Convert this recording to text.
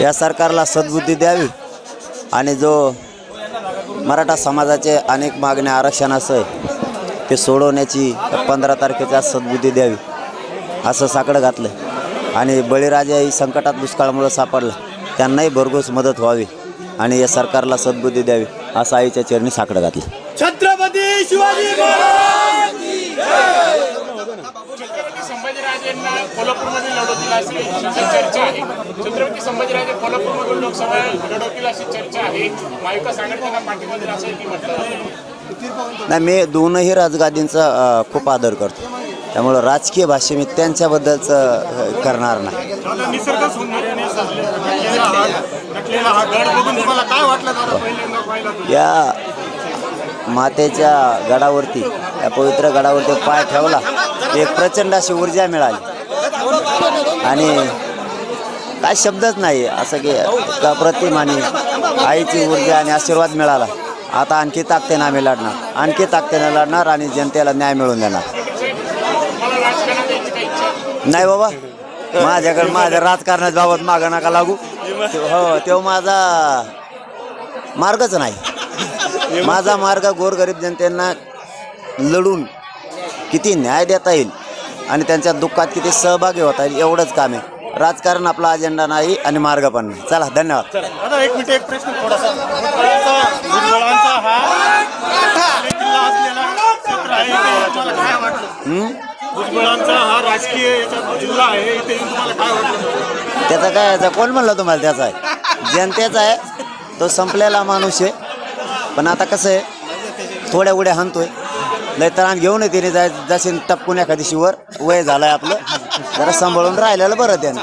या सरकारला सद्बुद्धी द्यावी आणि जो मराठा समाजाचे अनेक मागण्या आरक्षण असं ते सोडवण्याची पंधरा तारखेच्या सद्बुद्धी द्यावी असं साकडं घातलं आणि बळीराजाही संकटात दुष्काळामुळं सापडला. त्यांनाही भरघोस मदत व्हावी आणि या सरकारला सद्बुद्धी द्यावी असं आईच्या चरणी साकडं घातलं छत्रपती शिवाजी महाराज! संभाजीराजेंना लढवतील अशी चर्चा आहे. छत्रपती संभाजीराजे कोल्हापूरमधून लोकसभा लढवतील अशी चर्चा आहे. महाविकास असं की म्हटलं? नाही मी दोनही राजगादींचा खूप आदर करतो. त्यामुळं राजकीय भाषे मी त्यांच्याबद्दलचं करणार नाही. या मातेच्या गडावरती या पवित्र गडावरती पाय ठेवला. एक प्रचंड अशी ऊर्जा मिळाली. आणि काय शब्दच नाही असं की का प्रतिम आणि आईची ऊर्जा आणि आशीर्वाद मिळाला. आता आणखी ताकदीनं आम्ही लढणार. आणखी ताकदीनं लढणार आणि जनतेला न्याय मिळवून देणार. नाही बाबा माझ्याकडे माझ्या राजकारणाबाबत मागं नका लागू. हो तो माझा मार्गच नाही. माझा मार्ग गोरगरीब जनतेंना लढून किती न्याय देता येईल आणि त्यांच्या दुःखात किती सहभागी होता येईल एवढंच काम आहे. राजकारण आपला अजेंडा नाही आणि मार्ग पण नाही. चला धन्यवाद. दादा एक मिनिट एक प्रश्न थोडासा. भुजबळांचा भुजबळांचा हा किल्ला असलेला क्षेत्र आहे. इथे तुम्हाला काय वाटलं हं? भुजबळांचा हा राजकीय याचा जिल्हा आहे. इथे येऊन तुम्हाला काय वाटलं त्याचा काय याचा? कोण म्हणलं तुम्हाला त्याचा? आहे जनतेचा आहे. तो संपलेला माणूस आहे. पण आता कसं आहे? थोड्या उड्या हाणतोय. लय तरान घेऊन येते जाय जसे टपकून एखादी शिवर वय झालंय आपलं. जरा सांभाळून राहिलेलं बरं त्यानं.